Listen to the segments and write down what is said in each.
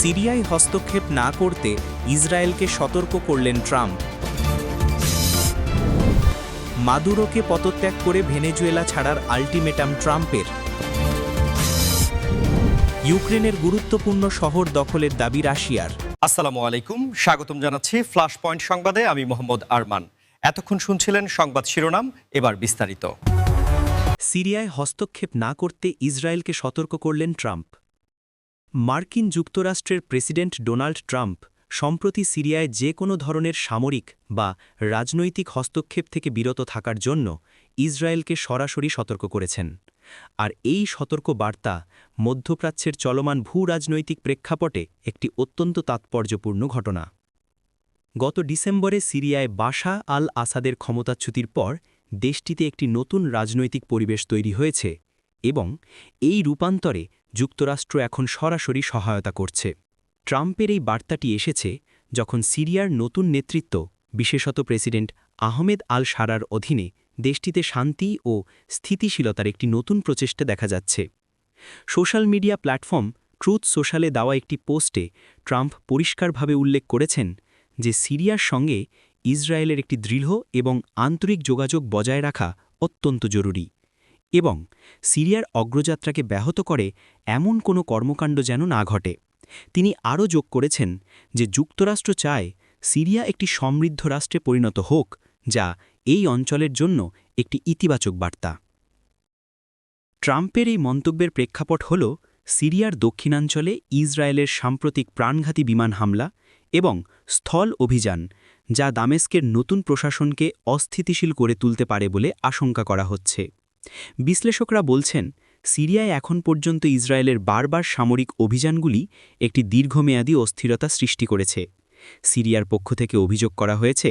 সিরিয়ায় হস্তক্ষেপ না করতে ইসরায়েলকে সতর্ক করলেন ট্রাম্প। মাদুরোকে পদত্যাগ করে ভেনেজুয়েলা ছাড়ার আল্টিমেটাম ট্রাম্পের। ইউক্রেনের গুরুত্বপূর্ণ শহর দখলের দাবি রাশিয়ার। আসসালামু আলাইকুম স্বাগতম জানাচ্ছি ফ্লাশ পয়েন্ট সংবাদে আমি মোহাম্মদ আরমান। এতক্ষণ শুনছিলেন সংবাদ শিরোনাম এবার বিস্তারিত। সিরিয়ায় হস্তক্ষেপ না করতে ইসরায়েলকে সতর্ক করলেন ট্রাম্প। মার্কিন যুক্তরাষ্ট্রের প্রেসিডেন্ট ডোনাল্ড ট্রাম্প সম্প্রতি সিরিয়ায় যে কোনো ধরনের সামরিক বা রাজনৈতিক হস্তক্ষেপ থেকে বিরত থাকার জন্য ইসরায়েলকে সরাসরি সতর্ক করেছেন। আর এই সতর্ক বার্তা মধ্যপ্রাচ্যের চলমান ভূ রাজনৈতিক প্রেক্ষাপটে একটি অত্যন্ত তাৎপর্যপূর্ণ ঘটনা। গত ডিসেম্বরে সিরিয়ায় বাশা আল আসাদের ক্ষমতাচ্যুতির পর দেশটিতে একটি নতুন রাজনৈতিক পরিবেশ তৈরি হয়েছে এবং এই রূপান্তরে যুক্তরাষ্ট্র এখন সরাসরি সহায়তা করছে। ট্রাম্পের এই বার্তাটি এসেছে যখন সিরিয়ার নতুন নেতৃত্ব, বিশেষত প্রেসিডেন্ট আহমেদ আল সারার অধীনে দেশটিতে শান্তি ও স্থিতিশীলতার একটি নতুন প্রচেষ্টা দেখা যাচ্ছে। সোশ্যাল মিডিয়া প্ল্যাটফর্ম ট্রুথ সোশ্যালে দেওয়া একটি পোস্টে ট্রাম্প পরিষ্কারভাবে উল্লেখ করেছেন যে সিরিয়ার সঙ্গে ইসরায়েলের একটি দৃঢ় এবং আন্তরিক যোগাযোগ বজায় রাখা অত্যন্ত জরুরি। এবং সিরিয়ার অগ্রযাত্রাকে ব্যাহত করে এমন কোনো কর্মকাণ্ড যেন না ঘটে। তিনি আরও যোগ করেছেন যে যুক্তরাষ্ট্র চায় সিরিয়া একটি সমৃদ্ধ রাষ্ট্রে পরিণত হোক, যা এই অঞ্চলের জন্য একটি ইতিবাচক বার্তা। ট্রাম্পের এই মন্তব্যের প্রেক্ষাপট হল সিরিয়ার দক্ষিণাঞ্চলে ইসরায়েলের সাম্প্রতিক প্রাণঘাতী বিমান হামলা এবং স্থল অভিযান, যা দামেস্কের নতুন প্রশাসনকে অস্থিতিশীল করে তুলতে পারে বলে আশঙ্কা করা হচ্ছে। বিশ্লেষকরা বলছেন, সিরিয়ায় এখন পর্যন্ত ইসরায়েলের বারবার সামরিক অভিযানগুলি একটি দীর্ঘমেয়াদী অস্থিরতা সৃষ্টি করেছে। সিরিয়ার পক্ষ থেকে অভিযোগ করা হয়েছে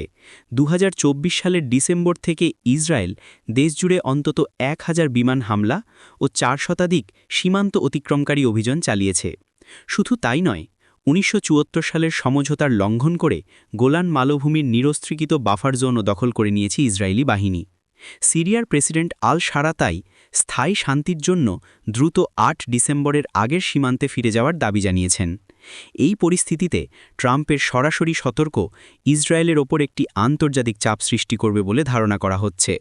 দু হাজার চব্বিশ সালের ডিসেম্বর থেকে ইসরায়েল দেশজুড়ে অন্তত এক হাজার বিমান হামলা ও চার শতাধিক সীমান্ত অতিক্রমকারী অভিযান চালিয়েছে। শুধু তাই নয়, উনিশশো সালের সমঝোতার লঙ্ঘন করে গোলান মালভূমির নিরস্ত্রীকৃত বাফার জোনও দখল করে নিয়েছে ইসরায়েলি বাহিনী। সিরিয়ার প্রেসিডেন্ট আল সারাতাই স্থায়ী শান্তির জন্য দ্রুত আট ডিসেম্বরের আগের সীমান্তে ফিরে যাওয়ার দাবি জানিয়েছেন। এই পরিস্থিতিতে ট্রাম্পের সরাসরি সতর্ক ইসরায়েলের ওপর একটি আন্তর্জাতিক চাপ সৃষ্টি করবে বলে ধারণা করা হচ্ছে।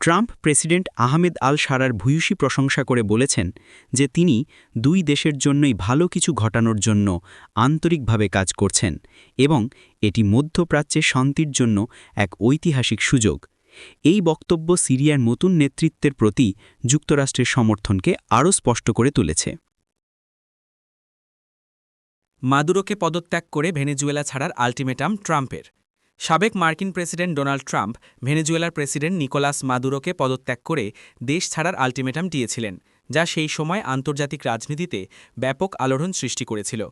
ট্রাম্প প্রেসিডেন্ট আহমেদ আল সারার ভূয়সী প্রশংসা করে বলেছেন যে তিনি দুই দেশের জন্যই ভালো কিছু ঘটানোর জন্য আন্তরিকভাবে কাজ করছেন এবং এটি মধ্যপ্রাচ্যে শান্তির জন্য এক ঐতিহাসিক সুযোগ। এই বক্তব্য সিরিয়ার নতুন নেতৃত্বের প্রতি যুক্তরাষ্ট্রের সমর্থনকে আরও স্পষ্ট করে তুলেছে। মাদুরোকে পদত্যাগ করে ভেনেজুয়েলা ছাড়ার আল্টিমেটাম ট্রাম্পের। সাবেক মার্কিন প্রেসিডেন্ট ডোনাল্ড ট্রাম্প ভেনেজুয়েলার প্রেসিডেন্ট নিকোলাস মাদুরোকে পদত্যাগ করে দেশ ছাড়ার আল্টিমেটাম দিয়েছিলেন, যা সেই সময় আন্তর্জাতিক রাজনীতিতে ব্যাপক আলোড়ন সৃষ্টি করেছিল।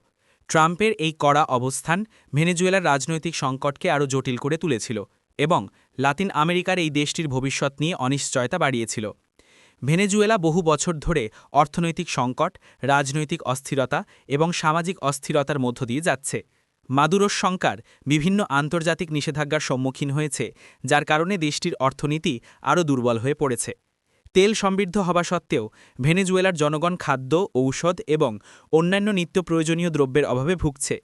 ট্রাম্পের এই কড়া অবস্থান ভেনেজুয়েলার রাজনৈতিক সংকটকে আরও জটিল করে তুলেছিল। এবং লাতিন আমেরিকার এই দেশটির ভবিষ্যৎ নিয়ে অনিশ্চয়তা বাড়িয়েছিল। ভেনেজুয়েলা বহু বছর ধরে অর্থনৈতিক সংকট, রাজনৈতিক অস্থিরতা এবং সামাজিক অস্থিরতার মধ্য দিয়ে যাচ্ছে। মাদুরোর সংকার বিভিন্ন আন্তর্জাতিক নিষেধাজ্ঞার সম্মুখীন হয়েছে, যার কারণে দেশটির অর্থনীতি আরও দুর্বল হয়ে পড়েছে। তেল সমৃদ্ধ হওয়া সত্ত্বেও ভেনেজুয়েলার জনগণ খাদ্য, ঔষধ এবং অন্যান্য নিত্য প্রয়োজনীয় দ্রব্যের অভাবে ভুগছে।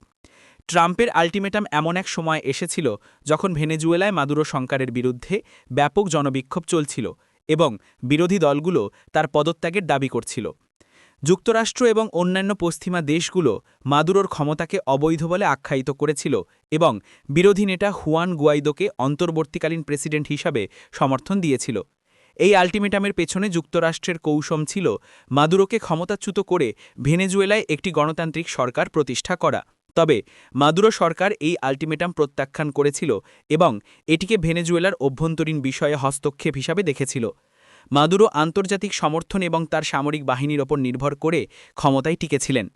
ট্রাম্পের আল্টিমেটাম এমন এক সময় এসেছিল যখন ভেনেজুয়েলায় মাদুরো সংকারের বিরুদ্ধে ব্যাপক জনবিক্ষোভ চলছিল এবং বিরোধী দলগুলো তার পদত্যাগের দাবি করছিল। যুক্তরাষ্ট্র এবং অন্যান্য পশ্চিমা দেশগুলো মাদুরোর ক্ষমতাকে অবৈধ বলে আখ্যায়িত করেছিল এবং বিরোধী নেতা হুয়ান গুয়াইদোকে অন্তর্বর্তীকালীন প্রেসিডেন্ট হিসাবে সমর্থন দিয়েছিল। এই আল্টিমেটামের পেছনে যুক্তরাষ্ট্রের কৌশম ছিল মাদুরোকে ক্ষমতাচ্যুত করে ভেনেজুয়েলায় একটি গণতান্ত্রিক সরকার প্রতিষ্ঠা করা। তবে মাদুরো সরকার এই আল্টিমেটাম প্রত্যাখ্যান করেছিল এবং এটিকে ভেনেজুয়েলার অভ্যন্তরীণ বিষয়ে হস্তক্ষেপ হিসাবে দেখেছিল। মাদুরো আন্তর্জাতিক সমর্থন এবং তার সামরিক বাহিনীর ওপর নির্ভর করে ক্ষমতায় টিকেছিলেন।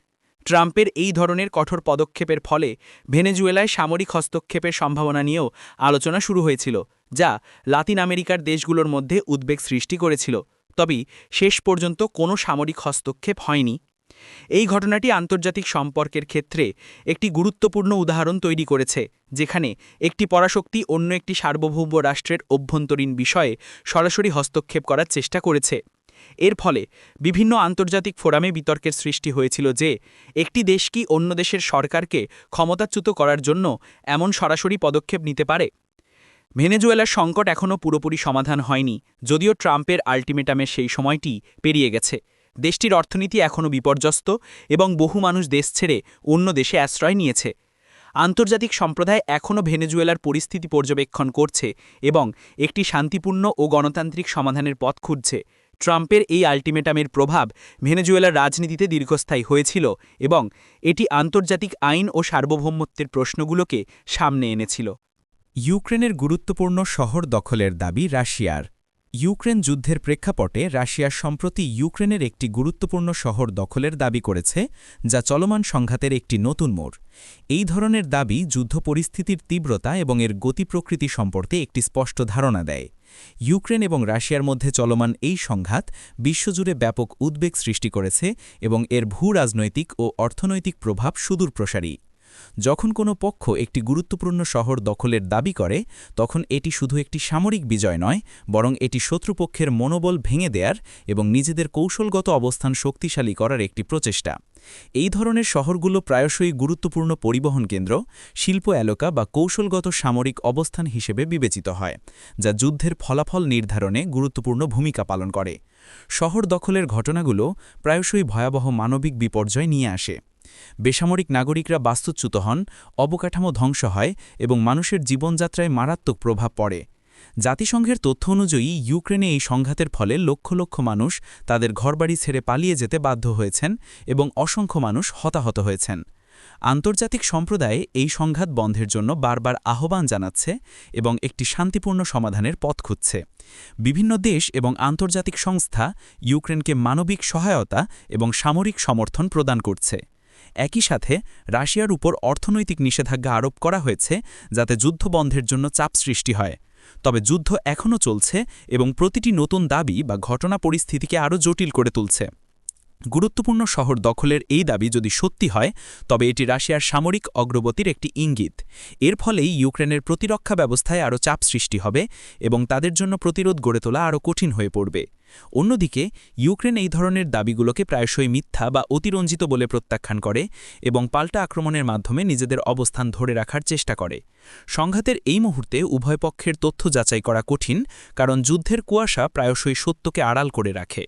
ট্রাম্পের এই ধরনের কঠোর পদক্ষেপের ফলে ভেনেজুয়েলায় সামরিক হস্তক্ষেপের সম্ভাবনা নিয়েও আলোচনা শুরু হয়েছিল, যা লাতিন আমেরিকার দেশগুলোর মধ্যে উদ্বেগ সৃষ্টি করেছিল। তবে শেষ পর্যন্ত কোনো সামরিক হস্তক্ষেপ হয়নি। এই ঘটনাটি আন্তর্জাতিক সম্পর্কের ক্ষেত্রে একটি গুরুত্বপূর্ণ উদাহরণ তৈরি করেছে, যেখানে একটি পরাশক্তি অন্য একটি সার্বভৌম রাষ্ট্রের অভ্যন্তরীণ বিষয়ে সরাসরি হস্তক্ষেপ করার চেষ্টা করেছে। এর ফলে বিভিন্ন আন্তর্জাতিক ফোরামে বিতর্কের সৃষ্টি হয়েছিল যে, একটি দেশ কি অন্য দেশের সরকারকে ক্ষমতাচ্যুত করার জন্য এমন সরাসরি পদক্ষেপ নিতে পারে? ভেনেজুয়েলার সংকট এখনও পুরোপুরি সমাধান হয়নি, যদিও ট্রাম্পের আল্টিমেটামের সেই সময়টি পেরিয়ে গেছে। দেশটির অর্থনীতি এখনও বিপর্যস্ত এবং বহু মানুষ দেশ ছেড়ে অন্য দেশে আশ্রয় নিয়েছে। আন্তর্জাতিক সম্প্রদায় এখনও ভেনেজুয়েলার পরিস্থিতি পর্যবেক্ষণ করছে এবং একটি শান্তিপূর্ণ ও গণতান্ত্রিক সমাধানের পথ খুঁজছে। ট্রাম্পের এই আল্টিমেটামের প্রভাব ভেনেজুয়েলার রাজনীতিতে দীর্ঘস্থায়ী হয়েছিল এবং এটি আন্তর্জাতিক আইন ও সার্বভৌমত্বের প্রশ্নগুলোকে সামনে এনেছিল। ইউক্রেনের গুরুত্বপূর্ণ শহর দখলের দাবি রাশিয়ার। ইউক্রেন যুদ্ধের প্রেক্ষাপটে রাশিয়া সম্প্রতি ইউক্রেনের একটি গুরুত্বপূর্ণ শহর দখলের দাবি করেছে, যা চলমান সংঘাতের একটি নতুন মোড়। এই ধরনের দাবি যুদ্ধ পরিস্থিতির তীব্রতা এবং এর গতি প্রকৃতি সম্পর্কে একটি স্পষ্ট ধারণা দেয়। ইউক্রেন এবং রাশিয়ার মধ্যে চলমান এই সংঘাত বিশ্বজুড়ে ব্যাপক উদ্বেগ সৃষ্টি করেছে এবং এর ভূ রাজনৈতিক ও অর্থনৈতিক প্রভাব সুদূর প্রসারী যখন কোনো পক্ষ একটি গুরুত্বপূর্ণ শহর দখলের দাবি করে, তখন এটি শুধু একটি সামরিক বিজয় নয়, বরং এটি শত্রুপক্ষের মনোবল ভেঙে দেয়ার এবং নিজেদের কৌশলগত অবস্থান শক্তিশালী করার একটি প্রচেষ্টা। এই ধরনের শহরগুলো প্রায়শই গুরুত্বপূর্ণ পরিবহন কেন্দ্র, শিল্প এলাকা বা কৌশলগত সামরিক অবস্থান হিসেবে বিবেচিত হয়, যা যুদ্ধের ফলাফল নির্ধারণে গুরুত্বপূর্ণ ভূমিকা পালন করে। শহর দখলের ঘটনাগুলো প্রায়শই ভয়াবহ মানবিক বিপর্যয় নিয়ে আসে। বেসামরিক নাগরিকরা বাস্তুচ্যুত হন, অবকাঠামো ধ্বংস হয় এবং মানুষের জীবনযাত্রায় মারাত্মক প্রভাব পড়ে। জাতিসংঘের তথ্য অনুযায়ী, ইউক্রেনে এই সংঘাতের ফলে লক্ষ লক্ষ মানুষ তাদের ঘরবাড়ি ছেড়ে পালিয়ে যেতে বাধ্য হয়েছেন এবং অসংখ্য মানুষ হতাহত হয়েছেন। আন্তর্জাতিক সম্প্রদায়ে এই সংঘাত বন্ধের জন্য বারবার আহ্বান জানাচ্ছে এবং একটি শান্তিপূর্ণ সমাধানের পথ খুঁজছে। বিভিন্ন দেশ এবং আন্তর্জাতিক সংস্থা ইউক্রেনকে মানবিক সহায়তা এবং সামরিক সমর্থন প্রদান করছে। একই সাথে রাশিয়ার উপর অর্থনৈতিক নিষেধাজ্ঞা আরোপ করা হয়েছে যাতে যুদ্ধ বন্ধের জন্য চাপ সৃষ্টি হয়। তবে যুদ্ধ এখনও চলছে এবং প্রতিটি নতুন দাবি বা ঘটনা পরিস্থিতিকে আরও জটিল করে তুলছে। গুরুত্বপূর্ণ শহর দখলের এই দাবি যদি সত্যি হয়, তবে এটি রাশিয়ার সামরিক অগ্রগতির একটি ইঙ্গিত। এর ফলেই ইউক্রেনের প্রতিরক্ষা ব্যবস্থায় আরও চাপ সৃষ্টি হবে এবং তাদের জন্য প্রতিরোধ গড়ে তোলা আরও কঠিন হয়ে পড়বে। অন্যদিকে, ইউক্রেন এই ধরনের দাবিগুলোকে প্রায়শই মিথ্যা বা অতিরঞ্জিত বলে প্রত্যাখ্যান করে এবং পাল্টা আক্রমণের মাধ্যমে নিজেদের অবস্থান ধরে রাখার চেষ্টা করে। সংঘাতের এই মুহূর্তে উভয় পক্ষের তথ্য যাচাই করা কঠিন, কারণ যুদ্ধের কুয়াশা প্রায়শই সত্যকে আড়াল করে রাখে।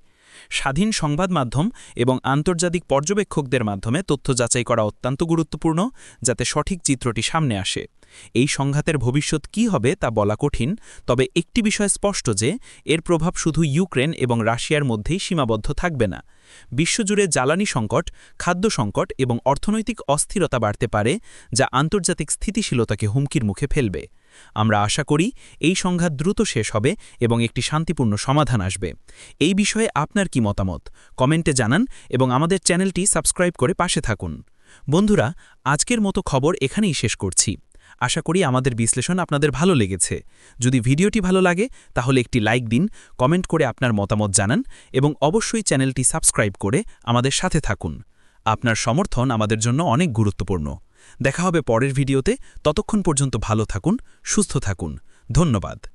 স্বাধীন সংবাদ মাধ্যম এবং আন্তর্জাতিক পর্যবেক্ষকদের মাধ্যমে তথ্য যাচাই করা অত্যন্ত গুরুত্বপূর্ণ যাতে সঠিক চিত্রটি সামনে আসে। এই সংঘাতের ভবিষ্যৎ কি হবে তা বলা কঠিন, তবে একটি বিষয় স্পষ্ট যে, এর প্রভাব শুধু ইউক্রেন এবং রাশিয়ার মধ্যেই সীমাবদ্ধ থাকবে না। বিশ্বজুড়ে জ্বালানি সংকট, খাদ্য সংকট এবং অর্থনৈতিক অস্থিরতা বাড়তে পারে, যা আন্তর্জাতিক স্থিতিশীলতাকে হুমকির মুখে ফেলবে। আমরা আশা করি এই সংঘাত দ্রুত শেষ হবে এবং একটি শান্তিপূর্ণ সমাধান আসবে। এই বিষয়ে আপনার কি মতামত? কমেন্টে জানান এবং আমাদের চ্যানেলটি সাবস্ক্রাইব করে পাশে থাকুন। বন্ধুরা, আজকের মতো খবর এখানেই শেষ করছি। আশা করি আমাদের বিশ্লেষণ আপনাদের ভালো লেগেছে। যদি ভিডিওটি ভালো লাগে, তাহলে একটি লাইক দিন, কমেন্ট করে আপনার মতামত জানান এবং অবশ্যই চ্যানেলটি সাবস্ক্রাইব করে আমাদের সাথে থাকুন। আপনার সমর্থন আমাদের জন্য অনেক গুরুত্বপূর্ণ। দেখা হবে পরের ভিডিওতে। ততক্ষণ পর্যন্ত ভালো থাকুন সুস্থ থাকুন। ধন্যবাদ।